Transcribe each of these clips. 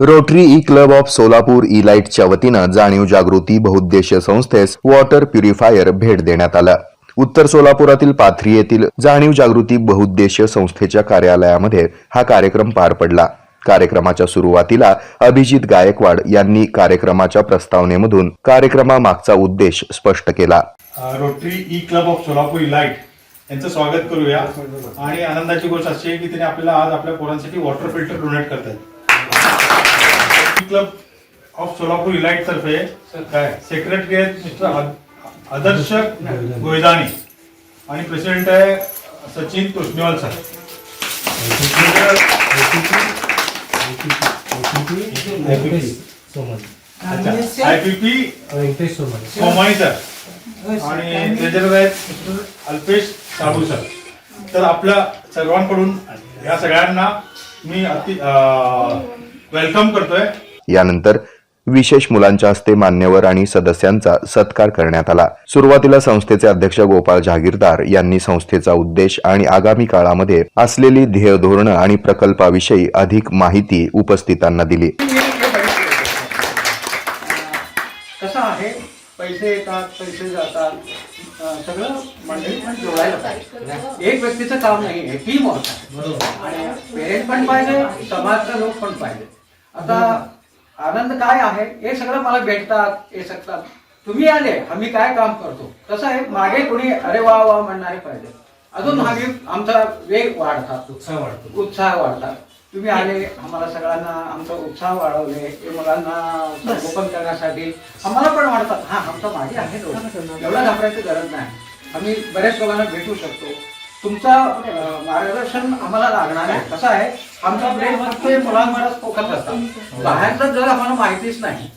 Rotary E club of Solapur E लाईटच्या वतीनं जाणीव जागृती बहुउद्देशीय संस्थेस वॉटर प्युरिफायर भेट देण्यात आलं. उत्तर सोलापुरातील पाथरी येथील जाणीव जागृती बहुउद्देशीय संस्थेच्या कार्यालयामध्ये हा कार्यक्रम पार पडला. कार्यक्रमाच्या सुरुवातीला अभिजित गायकवाड यांनी कार्यक्रमाच्या प्रस्तावनेमधून कार्यक्रमामागचा उद्देश स्पष्ट केला. Rotary E club of Solapur elite यांचं स्वागत करूया. आणि आनंदाची गोष्ट अशी आहे की त्यांनी आपल्याला आज आपल्या पोरांसाठी वॉटर फिल्टर डोनेट करतात E club of Solapur elite तर्फे काय? सेक्रेटरी आहेत मिस्टर आद- आदर्श गोयदानी आणि प्रेसिडेंट आहे Sachin Toshniwal sir. Soman I P P Venkatesh Soman Somani sir आणि ट्रेजरर आहेत मिस्टर अल्पेश साबू सर तर आपल्या सर्वांकडून या सगळ्यांना मी अति वेलकम करतोय. यानंतर विशेष मुलांच्या हस्ते मान्यवर आणि सदस्यांचा सत्कार करण्यात आला. सुरुवातीला संस्थेचे अध्यक्ष गोपाळ जहागीरदार यांनी संस्थेचा उद्देश आणि आगामी काळामध्ये असलेली ध्येय धोरणं आणि प्रकल्पाविषयी अधिक माहिती उपस्थितांना दिली. कसं आहे? पैसे येतात पैसे जातात. सगळं मंडळी पण जोडायला पाहिजे. एक व्यक्तीचं काम नाही आहे टीम वर्क आणि पेरेंट पण पाहिजे समाजचा लोक पण पाहिजे. आता आनंद काय आहे? हे सगळं मला भेटतात हे सगळं. तुम्ही आले आम्ही काय काम करतो? कसं आहे मागे कोणी अरे वा वा म्हणणारे पाहिजे. अजून मागे आमचा वेग वाढतात. उत्साह वाढतो. उत्साह वाढला तुम्ही आले आम्हाला सगळ्यांना आमचा उत्साह वाढवले हे मुलांना संगोपन करण्यासाठी आम्हाला पण वाढतात. हा आमचा मागे आहे एवढा घाबरायची गरज नाही. आम्ही बऱ्याच लोकांना भेटू शकतो. तुमचा मार्गदर्शन आम्हाला लागणार आहे. कसं आहे आमचा ब्रेन फक्त मुलांवरच फोकस असतात बाहेरचं जर आम्हाला माहितीच नाही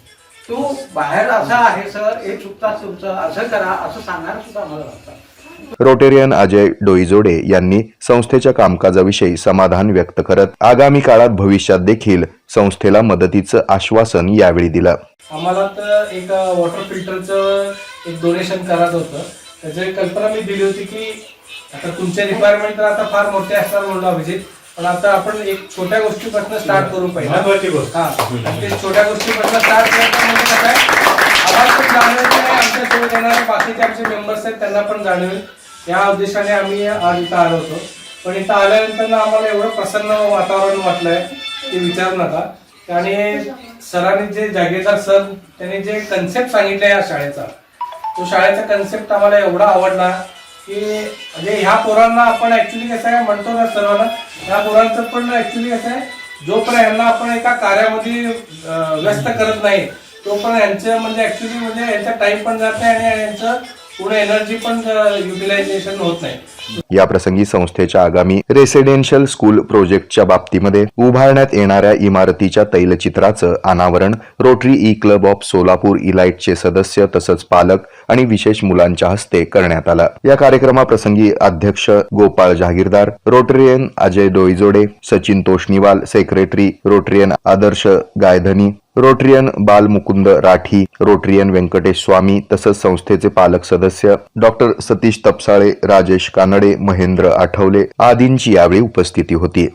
तो बाहेर असा आहे सर हे चुकतात तुमचं असं करा असं सांगणार सुद्धा आम्हाला लागतात रोटेरियन अजय डोईजोडे यांनी संस्थेच्या कामकाजाविषयी समाधान व्यक्त करत आगामी काळात भविष्यात देखील संस्थेला मदतीचं आश्वासन यावेळी दिलं. आम्हाला तर एक वॉटर फिल्टरचं एक डोनेशन करायचं होतं. त्याची कल्पना मी दिली होती की आता तुमचे रिक्वायरमेंट तर आता फार मोठे असणार म्हणलो अभिजित. पण आता आपण एक छोट्या गोष्टीपासून स्टार्ट करू पहिला. महत्वाची गोष्ट. हा. आणि ते छोट्या गोष्टीपासून स्टार्ट करायचं म्हणजे कसं आहे आम्हाला पण जाणवेल की आमच्यासोबत येणारे बाकीचे आमचे मेंबर्स आहेत त्यांना पण जाणवेल. या उद्देशाने आम्ही आज इथं आलो होतो. पण इथं आल्यानंतर ना आम्हाला एवढं प्रसन्न वातावरण वाटलंय ते विचारू नका. आणि सरांनी जे जागेदार सर त्यांनी जे कन्सेप्ट सांगितलं या शाळेचा तो शाळेचा कन्सेप्ट आम्हाला एवढा आवडला की म्हणजे ह्या पोरांना आपण ऍक्च्युली कसं आहे म्हणतो ना सर्वांना ह्या पोरांचं पण ऍक्च्युली कसं आहे जोपर्यंत यांना आपण एका कार्यामध्ये व्यस्त करत नाही तो म्हणजे म्हणजे पण यांचं म्हणजे ऍक्च्युली म्हणजे यांचा टाईम पण जाते आणि यांचं पूर्ण एनर्जी पण युटिलायझेशन होत नाही. या प्रसंगी संस्थेच्या आगामी रेसिडेन्शियल स्कूल प्रोजेक्टच्या बाबतीमध्ये उभारण्यात येणाऱ्या इमारतीच्या तैलचित्राचं अनावरण rotary E club of Solapur इलाइटचे सदस्य तसंच पालक आणि विशेष मुलांच्या हस्ते करण्यात आला. या कार्यक्रमाप्रसंगी अध्यक्ष Gopal Jahagirdar rotarian Ajay Doijode Sachin Toshniwal secretary rotarian Adarsh Gaidhani rotarian Balmukund Rathi rotarian Venkatesh Swami तसंच संस्थेचे पालक सदस्य डॉक्टर सतीश तपसाळे राजेश कानडे महेंद्र आठवले आदींची यावेळी उपस्थिती होती.